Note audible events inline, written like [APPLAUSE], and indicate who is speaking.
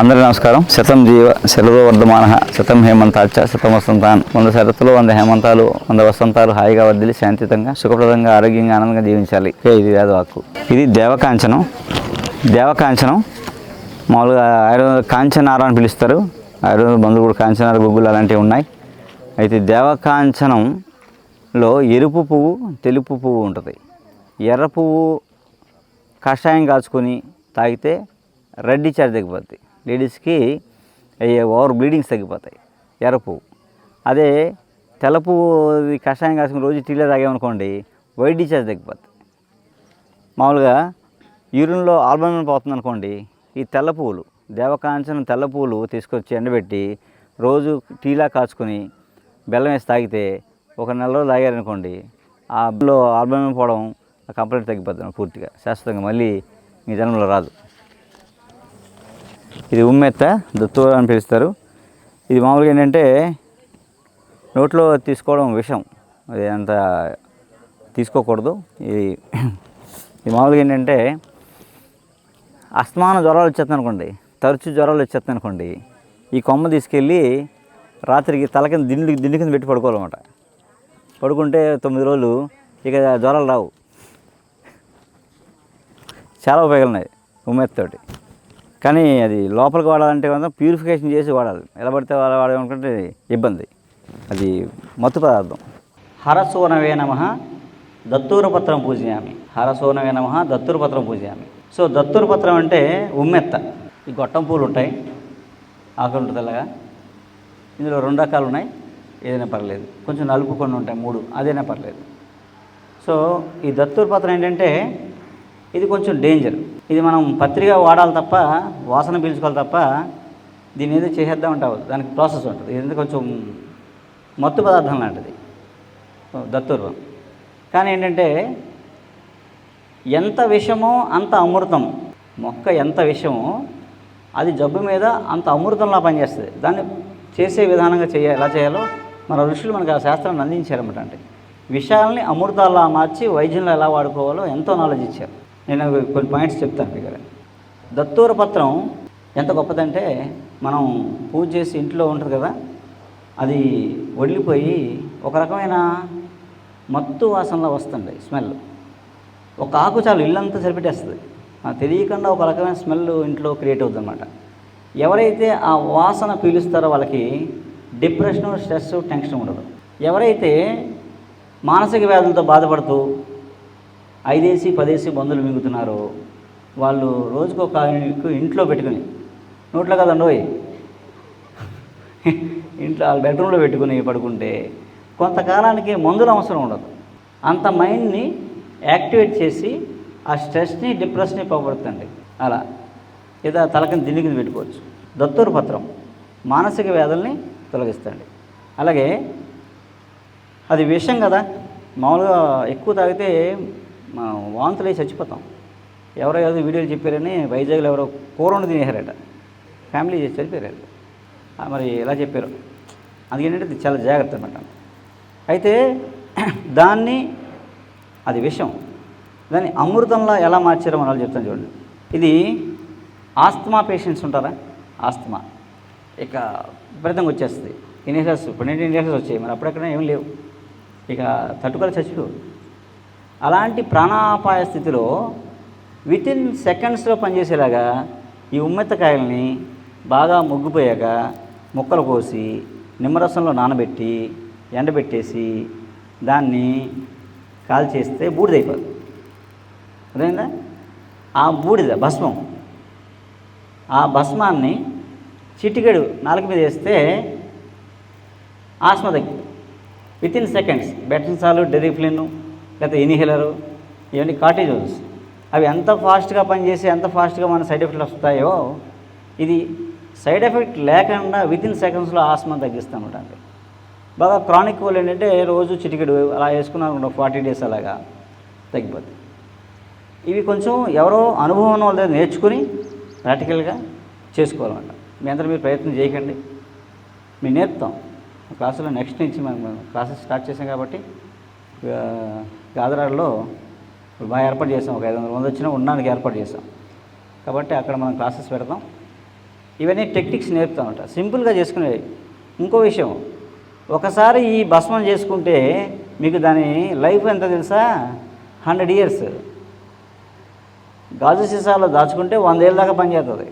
Speaker 1: అందరి నమస్కారం. శతం జీవ శరదో వర్ధమాన శతం హేమంతాచ శతం వసంతాన్. వంద శరత్తులు వంద హేమంతాలు వంద వసంతాలు హాయిగా వర్దిలి శాంతితంగా సుఖప్రదంగా ఆరోగ్యంగా ఆనందంగా జీవించాలి. ఇది వేదవాక్కు ఇది దేవకాంచనం. దేవకాంచనం. మామూలుగా ఆయుర్వేద కాంచనార అని పిలుస్తారు. ఆయుర్వేద బంధువులు కూడా కాంచనార గుగ్గులు అలాంటివి ఉన్నాయి. అయితే దేవకాంచనంలో ఎరుపు పువ్వు తెలుపు పువ్వు ఉంటుంది. ఎర్ర పువ్వు కషాయం కాచుకొని తాగితే రెడ్డి డిశ్చార్జ్ తగ్గిపోద్ది లేడీస్కి అయ్యే ఓవర్ బ్లీడింగ్స్ తగ్గిపోతాయి ఎర్ర పువ్వు అదే తెల్ల పువ్వు కషాయం కాసుకుని రోజు టీలో తాగామనుకోండి వైట్ డిశ్చార్జ్ తగ్గిపోతుంది మామూలుగా యూరిన్లో ఆల్బమిన్ పోతుంది అనుకోండి ఈ తెల్ల పువ్వులు దేవకాంచనం తెల్ల పువ్వులు తీసుకొచ్చి ఎండబెట్టి రోజు టీలా కాచుకొని బెల్లం వేసి తాగితే ఒక నెల రోజులు తాగారనుకోండి ఆ లో ఆల్బమిన్ పోవడం కంప్లీట్ తగ్గిపోతుంది పూర్తిగా. శాశ్వతంగా మళ్ళీ మీ జన్మలో రాదు. ఇది ఉమ్మెత్త దత్తూర అని పిలుస్తారు. ఇది మామూలుగా ఏంటంటే నోట్లో తీసుకోవడం విషం. అది అంత తీసుకోకూడదు. ఇది [CLEARS THROAT] ఇది మామూలుగా ఏంటంటే అస్తమాన జ్వరాలు వచ్చేస్తాయి అనుకోండి తరచు జ్వరాలు వచ్చేస్తాయి అనుకోండి ఈ కొమ్మ తీసుకెళ్ళి రాత్రికి తల కింద దిండు దిండు కింద పెట్టి పడుకోవాలన్నమాట. పడుకుంటే తొమ్మిది రోజులు ఇక జ్వరాలు రావు. చాలా ఉపయోగాలు ఉన్నాయి ఉమ్మెత్తతోటి. కానీ అది లోపలికి వాడాలంటే కొంత ప్యూరిఫికేషన్ చేసి వాడాలి. ఎలా పడితే అలా వాడాలనుకుంటే ఇబ్బంది. అది మత్తు పదార్థం. హరసోనవే నమ దత్తూరపత్రం పూజయామి. హరసోనవే నమ దత్తూరపత్రం పూజయామి. సో దత్తూరపత్రం అంటే ఉమ్మెత్త. ఈ గొట్టం పూలు ఉంటాయి. ఆకులు ఉంటుంది అలాగా ఇందులో రెండు రకాలు ఉన్నాయి. ఏదైనా పర్లేదు. కొంచెం నలుపు కొన్ని ఉంటాయి మూడు. అదైనా పర్లేదు. సో ఈ దత్తూరపత్రం ఏంటంటే ఇది కొంచెం డేంజర్ ఇది మనం పత్రిక వాడాలి తప్ప వాసన పీల్చుకోవాలి తప్ప దీని ఏదో చేసేద్దాం ఉంటావు దానికి ప్రాసెస్ ఉంటుంది. ఇది కొంచెం మత్తు పదార్థం లాంటిది. దత్తుర్వం. కానీ ఏంటంటే ఎంత విషమో అంత అమృతం మొక్క ఎంత విషమో అది జబ్బు మీద అంత అమృతంలా పనిచేస్తుంది. దాన్ని చేసే విధానంగా చేయ ఎలా చేయాలో మన ఋషులు మనకు ఆ శాస్త్రాన్ని అందించారన్నమాట అంటే విషయాల్ని అమృతాల్లా మార్చి వైద్యంలో ఎలా వాడుకోవాలో ఎంతో నాలెడ్జ్ ఇచ్చారు. నేను కొన్ని పాయింట్స్ చెప్తాను ఇక్కడ దత్తూర పత్రం ఎంత గొప్పదంటే మనం పూజ చేసి ఇంట్లో ఉంటుంది కదా అది వడిలిపోయి ఒక రకమైన మత్తు వాసనలో వస్తుంది స్మెల్ ఒక ఆకు చాలు ఇల్లంతా సరిపెట్టేస్తుంది. మనకు తెలియకుండా ఒక రకమైన స్మెల్ ఇంట్లో క్రియేట్ అవుతుంది అనమాట ఎవరైతే ఆ వాసన పీలుస్తారో వాళ్ళకి డిప్రెషన్ స్ట్రెస్ టెన్షన్ ఉండదు. ఎవరైతే మానసిక వ్యాధులతో బాధపడుతూ ఐదేసి పదేసి మందులు మింగుతున్నారో. వాళ్ళు రోజుకు ఒక ఇంట్లో పెట్టుకుని నోట్లో కదండి పోయి ఇంట్లో వాళ్ళ బెడ్రూమ్లో పెట్టుకుని పడుకుంటే కొంతకాలానికి మందులు అవసరం ఉండదు. అంత మైండ్ని యాక్టివేట్ చేసి ఆ స్ట్రెస్ని డిప్రెషన్ని పోగొడుతుంది అలా ఏదో తలకని దిండి కింద పెట్టుకోవచ్చు. దత్తూరు పత్రం మానసిక వ్యాధుల్ని తొలగిస్తుంది అలాగే అది విషం కదా మామూలుగా ఎక్కువ తాగితే మా వాంతులు వేసి చచ్చిపోతాం. ఎవరో ఏదో వీడియోలు చెప్పారని వైజాగ్లో ఎవరో కూర వండి తినేశారట. ఫ్యామిలీ చేసి చనిపోయారు మరి ఎలా చెప్పారు. అందుకేంటంటే ఇది చాలా జాగ్రత్త అనమాట అయితే [CLEARS THROAT] దాన్ని అది విషయం దాన్ని అమృతంలా ఎలా మార్చారో మనం చెప్తాను చూడండి. ఇది ఆస్తమా పేషెంట్స్ ఉంటారా? ఆస్తమా. ఇక విపరీతంగా వచ్చేస్తుంది. ఇన్హేషర్స్ ఇప్పుడు ఇన్హేషర్స్ వచ్చాయి. మరి అప్పుడెక్కడ ఏం లేవు. ఇక తట్టుకొని చచ్చిపోవు అలాంటి ప్రాణాపాయ స్థితిలో విత్ ఇన్ సెకండ్స్లో పనిచేసేలాగా ఈ ఉమ్మెత్తకాయల్ని బాగా ముగ్గిపోయాక ముక్కలు కోసి నిమ్మరసంలో నానబెట్టి ఎండబెట్టేసి దాన్ని కాల్చేస్తే బూడిదైపోతుంది అదేందా ఆ బూడిద భస్మం. ఆ భస్మాన్ని చిటికెడు నాలుగు మీద వేస్తే ఆస్మ తగ్గింది విత్ ఇన్ సెకండ్స్ బెటన్సాలు డెరిఫ్లిన్ లేకపోతే ఇన్హేలరు ఇవన్నీ కార్టిజోన్స్ అవి ఎంత ఫాస్ట్గా పనిచేసి ఎంత ఫాస్ట్గా మన సైడ్ ఎఫెక్ట్లు వస్తాయో ఇది సైడ్ ఎఫెక్ట్ లేకుండా వితిన్ సెకండ్స్లో ఆస్మా తగ్గిస్తామట అండి. బాగా క్రానిక్ వాళ్ళు ఏంటంటే రోజు చిటికెడు అలా వేసుకున్నాను ఫార్టీ డేస్ అలాగా తగ్గిపోతుంది ఇవి కొంచెం ఎవరో అనుభవం ఉన్న వాళ్ళ దగ్గర నేర్చుకుని ప్రాక్టికల్గా చేసుకోవాలన్నమాట. మీ అందరూ మీరు ప్రయత్నం చేయకండి. మేము నేర్పుతాం. క్లాసులో నెక్స్ట్ నుంచి మనం క్లాసెస్ స్టార్ట్ చేసాం కాబట్టి ఆ, ఇప్పుడు బాగా ఏర్పాటు చేసాం ఒక ఐదు వందల మంది వచ్చినా ఉండడానికి ఏర్పాటు చేసాం కాబట్టి అక్కడ మనం క్లాసెస్ పెడతాం. ఇవన్నీ టెక్నిక్స్ నేర్పుతామంట సింపుల్గా చేసుకునేవి ఇంకో విషయం. ఒకసారి ఈ భస్మం చేసుకుంటే మీకు దాని లైఫ్ ఎంత తెలుసా? Hundred years. గాజు సీసాలో దాచుకుంటే వందేళ్ళ దాకా పనిచేస్తుంది.